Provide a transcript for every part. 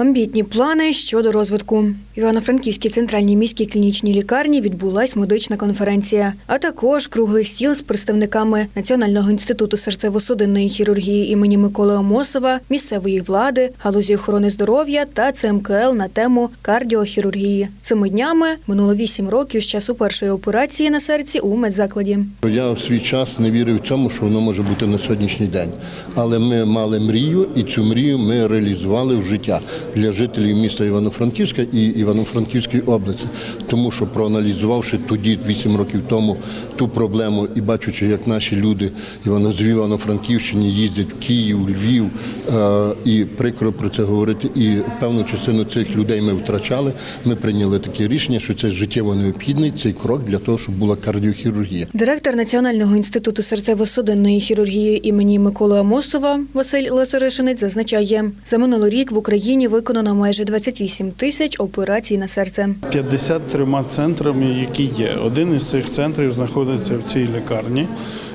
Амбітні плани щодо розвитку. В Івано-Франківській центральній міській клінічній лікарні відбулась медична конференція, а також круглий стіл з представниками Національного інституту серцево-судинної хірургії імені Миколи Амосова, місцевої влади, галузі охорони здоров'я та ЦМКЛ на тему кардіохірургії. Цими днями минуло вісім років з часу першої операції на серці у медзакладі. Я в свій час не вірив в цьому, що воно може бути на сьогоднішній день. Але ми мали мрію, і цю мрію ми реалізували в життя для жителів міста Івано-Франківська і Івано-Франківської області. Тому що проаналізувавши тоді, 8 років тому, ту проблему і бачучи, як наші люди з Івано-Франківщині їздять в Київ, Львів, е, і прикро про це говорити. І певну частину цих людей ми втрачали. Ми прийняли таке рішення, що це життєво необхідний цей крок для того, щоб була кардіохірургія. Директор Національного інституту серцево-судинної хірургії імені Миколи Амосова Василь Лазаришинець зазначає, за минулий рік в Україні виконано майже 28 тисяч операцій на серце. 53 центрами, які є. Один із цих центрів знаходиться в цій лікарні.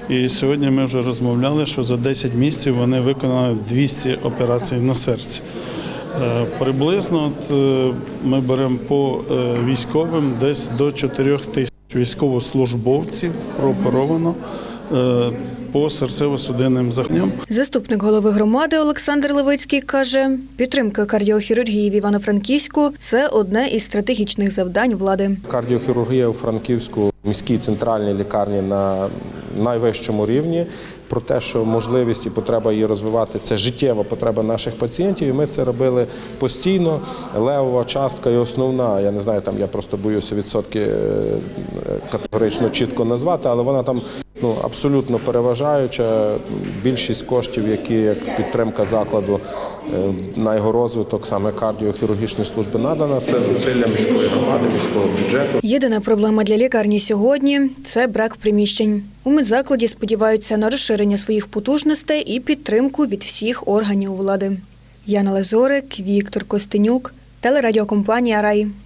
І сьогодні ми вже розмовляли, що за 10 місяців вони виконали 200 операцій на серці. Е, Приблизно е, ми беремо по е, військовим десь до 4 тисяч військовослужбовців прооперовано по серцево-судинним захворюванням. Заступник голови громади Олександр Левицький каже, підтримка кардіохірургії в Івано-Франківську це одне із стратегічних завдань влади. Кардіохірургія у Франківську міській центральній лікарні на найвищому рівні. Про те, що можливість і потреба її розвивати це життєва потреба наших пацієнтів. І ми це робили постійно. Левова частка і основна. Я не знаю, там я просто боюся відсотки е, категорично чітко назвати, але вона там ну абсолютно переважаюча. Більшість коштів, які як підтримка закладу е, на його розвиток, саме кардіохірургічної служби надана. Це зусилля міської громади, міського бюджету. Єдина проблема для лікарні сьогодні це брак приміщень. У медзакладі сподіваються на розширення своїх потужностей і підтримку від всіх органів влади. Яна Лазорик, Віктор Костенюк, телерадіокомпанія Рай.